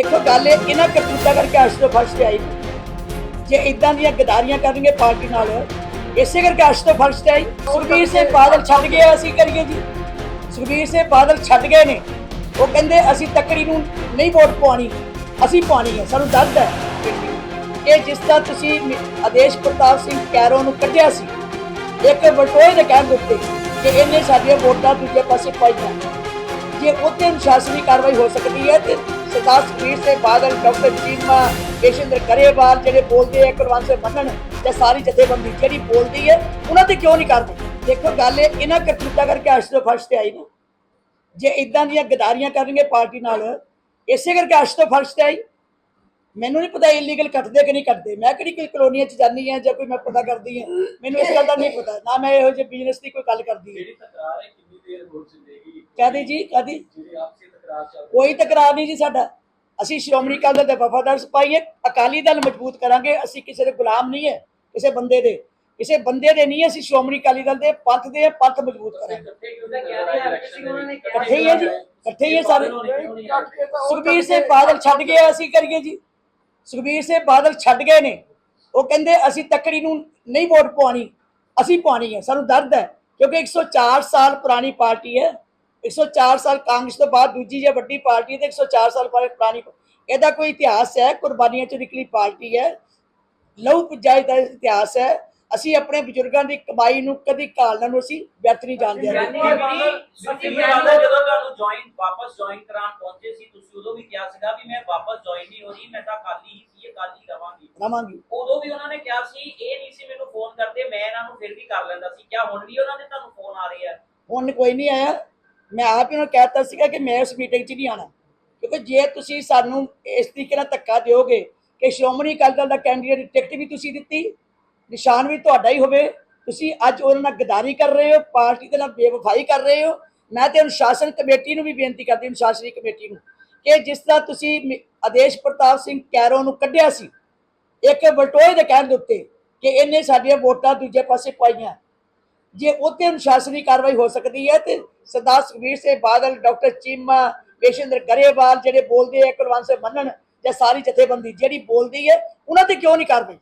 ਦੇਖੋ ਗੱਲ ਇਹ, ਇਹਨਾਂ ਕਰਤੂਤਾਂ ਕਰਕੇ ਅੱਜ ਤੋਂ ਫਰਸ਼ ਤੇ ਆਈ। ਜੇ ਇਦਾਂ ਦੀਆਂ ਗਦਾਰੀਆਂ ਕਰਨਗੇ ਪਾਰਟੀ ਨਾਲ, ਇਸੇ ਕਰਕੇ ਅੱਜ ਤੋਂ ਫਰਸ਼ ਤੇ ਆਈ। ਸੁਖਬੀਰ ਸਿੰਘ ਬਾਦਲ ਛੱਡ ਗਏ ਅਸੀਂ ਕਰੀਏ ਜੀ। ਸੁਖਬੀਰ ਸਿੰਘ ਬਾਦਲ ਛੱਡ ਗਏ ਨੇ। ਉਹ ਕਹਿੰਦੇ, ਅਸੀਂ ਤੱਕੜੀ ਨੂੰ ਨਹੀਂ ਵੋਟ ਪਾਉਣੀ, ਅਸੀਂ ਪਾਉਣੀ ਹੈ, ਸਾਨੂੰ ਦਰਦ ਹੈ। ਇਹ ਜਿਸ ਤਰ੍ਹਾਂ ਤੁਸੀਂ ਆਦੇਸ਼ ਪ੍ਰਤਾਪ ਸਿੰਘ ਕੈਰੋ ਨੂੰ ਕੱਢਿਆ ਸੀ, ਇੱਕ ਵਟੋਏ ਦੇ ਕਹਿਣ ਦੇ ਉੱਤੇ ਕਿ ਇਹਨੇ ਸਾਡੀਆਂ ਵੋਟਾਂ ਦੂਜੇ ਪਾਸੇ ਪਾਈਆਂ। ਜੇ ਉੱਤੇ ਅਨੁਸ਼ਾਸਨੀ ਕਾਰਵਾਈ ਹੋ ਸਕਦੀ ਹੈ ਤੇ ਸਰਦਾਰ ਸੁਖਬੀਰ ਸਿੰਘ ਬਾਦਲ ਡਾਕਟਰ ਚੀਮਾ ਕੇਸ਼ਿੰਦਰ ਕਰੇਵਾਲ ਜਿਹੜੇ ਬੋਲਦੇ ਆ ਕੁਲਵੰਤ ਸਿੰਘ ਮੰਨਣ ਤੇ ਸਾਰੀ ਜਥੇਬੰਦੀ ਜਿਹੜੀ ਬੋਲਦੀ ਹੈ, ਉਹਨਾਂ ਤੇ ਕਿਉਂ ਨਹੀਂ ਕਰਦੇ? ਦੇਖੋ, ਗੱਲ ਇਹਨਾਂ ਕਰਤੂਤਾਂ ਕਰਕੇ ਅੱਜ ਤੋਂ ਫਰਸ਼ ਤੇ ਆਈ ਨਾ। ਜੇ ਇਦਾਂ ਦੀਆਂ ਗਦਾਰੀਆਂ ਕਰਨਗੇ ਪਾਰਟੀ ਨਾਲ, ਇਸੇ ਕਰਕੇ ਅੱਜ ਤੋਂ ਫਰਸ਼ ਤੇ ਆਈ। ਮੈਨੂੰ ਨਹੀਂ ਪਤਾ ਇਲੀਗਲ ਕੱਟਦੇ ਕਿ ਨਹੀਂ ਕੱਟਦੇ। ਮੈਂ ਕਿਹੜੀ ਕੋਈ ਕਲੋਨੀਆਂ ਚ ਜਾਂਦੀ ਆ ਜਾਂ ਕੋਈ ਮੈਂ ਪਤਾ ਕਰਦੀ ਆ ਮੈਨੂੰ ਇਸ ਗੱਲ ਦਾ ਨਹੀਂ ਪਤਾ। ਨਾ ਮੈਂ ਇਹੋ ਜਿਹੇ ਬਿਜ਼ਨਸ ਦੀ ਕੋਈ ਗੱਲ ਕਰਦੀ ਹਾਂ। ਜਿਹੜੀ ਤਕਰਾਰ ਹੈ ਕਿੰਨੀ ਦੇਰ ਹੋਰ ਚੱਲੇਗੀ ਕਹਦੇ ਜੀ? ਕਦੀ ਜਿਹੜੀ ਆਪਸੀ ਤਕਰਾਰ ਚੱਲ ਰਹੀ ਕੋਈ ਤਕਰਾਰ ਨਹੀਂ ਜੀ ਸਾਡਾ। ਅਸੀਂ ਸ਼੍ਰੋਮਣੀ ਅਕਾਲੀ ਦਲ ਦੇ ਵਫਾਦਾਰ ਸਿਪਾਹੀ ਹੈ। ਅਕਾਲੀ ਦਲ ਮਜ਼ਬੂਤ ਕਰਾਂਗੇ। ਅਸੀਂ ਕਿਸੇ ਦੇ ਗੁਲਾਮ ਨਹੀਂ ਹੈ ਕਿਸੇ ਬੰਦੇ ਦੇ। ਕਿਸੇ ਬੰਦੇ ਦੇ ਨਹੀਂ ਅਸੀਂ ਸ਼੍ਰੋਮਣੀ ਅਕਾਲੀ ਦਲ ਦੇ। ਪੰਥ ਦੇ ਪੰਥ ਮਜ਼ਬੂਤ ਕਰਾਂਗੇ। ਇਕੱਠੇ ਹੀ ਹੈ ਜੀ। ਇਕੱਠੇ ਹੀ ਹੈ ਸਾਰੇ। ਸੁਖਬੀਰ ਸਿੰਘ ਬਾਦਲ ਛੱਡ ਗਏ ਅਸੀਂ ਕਰੀਏ ਜੀ। ਸੁਖਬੀਰ ਸਿੰਘ ਬਾਦਲ ਛੱਡ ਗਏ ਨੇ। ਉਹ ਕਹਿੰਦੇ, ਅਸੀਂ ਤੱਕੜੀ ਨੂੰ ਨਹੀਂ ਵੋਟ ਪਾਉਣੀ, ਅਸੀਂ ਪਾਉਣੀ ਹੈ। ਸਾਨੂੰ ਦਰਦ ਹੈ, ਕਿਉਂਕਿ 104 ਸਾਲ ਪੁਰਾਣੀ ਪਾਰਟੀ ਹੈ। 104 ਸਾਲ ਕਾਂਗਰਸ ਤੋਂ ਬਾਅਦ ਦੂਜੀ ਜੇ ਵੱਡੀ ਪਾਰਟੀ ਹੈ ਤੇ 104 ਸਾਲ ਪੁਰਾ- ਪੁਰਾਣੀ ਇਹਦਾ ਕੋਈ ਇਤਿਹਾਸ ਹੈ? ਕੁਰਬਾਨੀਆਂ ਚ ਨਿਕਲੀ ਪਾਰਟੀ ਹੈ। ਲਹੂ ਪੁਜਾਈ ਦਾ ਇਤਿਹਾਸ ਹੈ। ਅਸੀਂ ਆਪਣੇ ਬਜ਼ੁਰਗਾਂ ਦੀ ਕਮਾਈ ਨੂੰ ਕਦੀ ਕਾਲਣਾ ਨੂੰ ਅਸੀਂ ਵਿਅਰਥ ਨਹੀਂ ਬਾਦਲ ਜਦੋਂ ਤੁਹਾਨੂੰ ਜੁਆਇਨ ਵਾਪਸ ਜੁਆਇਨ ਕਰਾਉਣ ਪਹੁੰਚੇ ਸੀ ਤੁਸੀਂ ਉਦੋਂ ਵੀ ਕਿਹਾ ਸੀਗਾ ਵੀ ਮੈਂ ਵਾਪਸ ਜੁਆਇਨ ਨਹੀਂ ਹੋ ਰਹੀ ਮੈਂ ਤਾਂ ਖਾਲੀ ਹੀ ਸੀ ਇਹ ਖਾਲੀ ਰਵਾਂਗੀ। ਰਵਾਂਗੀ। ਉਦੋਂ ਵੀ ਉਹਨਾਂ ਨੇ ਕਿਹਾ ਸੀ ਇਹ ਨਹੀਂ ਸੀ ਮੈਨੂੰ ਫੋਨ ਕਰਦੇ ਮੈਂ ਇਹਨਾਂ ਨੂੰ ਫਿਰ ਵੀ ਕਰ ਲੈਂਦਾ ਸੀ। ਕਿਆ ਹੁਣ ਵੀ ਉਹਨਾਂ ਦੇ ਤੁਹਾਨੂੰ ਫੋਨ ਆ ਰਹੇ ਆ? ਹੁਣ ਕੋਈ ਨਹੀਂ ਆਇਆ। ਮੈਂ ਆਪ ਹੀ ਉਹਨਾਂ ਨੂੰ ਕਹਿਤਾ ਸੀਗਾ ਕਿ ਮੈਂ ਉਸ ਮੀਟਿੰਗ 'ਚ ਨਹੀਂ ਆਣਾ ਕਿਉਂਕਿ ਜੇ ਤੁਸੀਂ ਸਾਨੂੰ ਇਸ ਤਰੀਕੇ ਨਾਲ ਧੱਕਾ ਦਿਓਗੇ ਕਿ ਸ਼੍ਰੋਮਣੀ ਅਕਾਲੀ ਦਲ ਦਾ ਕੈਂਡੀਡੇਟ ਟਿਕਟ ਵੀ ਤੁਸੀਂ ਦਿੱਤੀ ਨਿਸ਼ਾਨ ਵੀ ਤੁਹਾਡਾ ਹੀ ਹੋਵੇ। ਤੁਸੀਂ ਅੱਜ ਉਹਨਾਂ ਨਾਲ ਗਦਾਰੀ ਕਰ ਰਹੇ ਹੋ, ਪਾਰਟੀ ਦੇ ਨਾਲ ਬੇਵਫਾਈ ਕਰ ਰਹੇ ਹੋ। ਮੈਂ ਤੇ ਅਨੁਸ਼ਾਸਨ ਕਮੇਟੀ ਨੂੰ ਵੀ ਬੇਨਤੀ ਕਰਦੀ, ਅਨੁਸ਼ਾਸਨੀ ਕਮੇਟੀ ਨੂੰ, ਕਿ ਜਿਸ ਤਰ੍ਹਾਂ ਤੁਸੀਂ ਆਦੇਸ਼ ਪ੍ਰਤਾਪ ਸਿੰਘ ਕੈਰੋ ਨੂੰ ਕੱਢਿਆ ਸੀ, ਇੱਕ ਬਟੋਏ ਦੇ ਕਹਿਣ ਦੇ ਉੱਤੇ ਕਿ ਇਹਨੇ ਸਾਡੀਆਂ ਵੋਟਾਂ ਦੂਜੇ ਪਾਸੇ ਪਾਈਆਂ। ਜੇ ਉੱਤੇ ਅਨੁਸ਼ਾਸਨੀ ਕਾਰਵਾਈ ਹੋ ਸਕਦੀ ਹੈ ਤੇ ਸਰਦਾਰ ਸੁਖਬੀਰ ਸਿੰਘ ਬਾਦਲ, ਡਾਕਟਰ ਚੀਮਾ ਪੇਸ਼ਿੰਦਰ ਗਰੇਵਾਲ ਜਿਹੜੇ ਬੋਲਦੇ ਆ, ਕੁਲਵੰਤ ਸਿੰਘ ਮੰਨਣ ਜਾਂ ਸਾਰੀ ਜਥੇਬੰਦੀ ਜਿਹੜੀ ਬੋਲਦੀ ਹੈ, ਉਹਨਾਂ ਤੇ ਕਿਉਂ ਨਹੀਂ ਕਾਰਵਾਈ?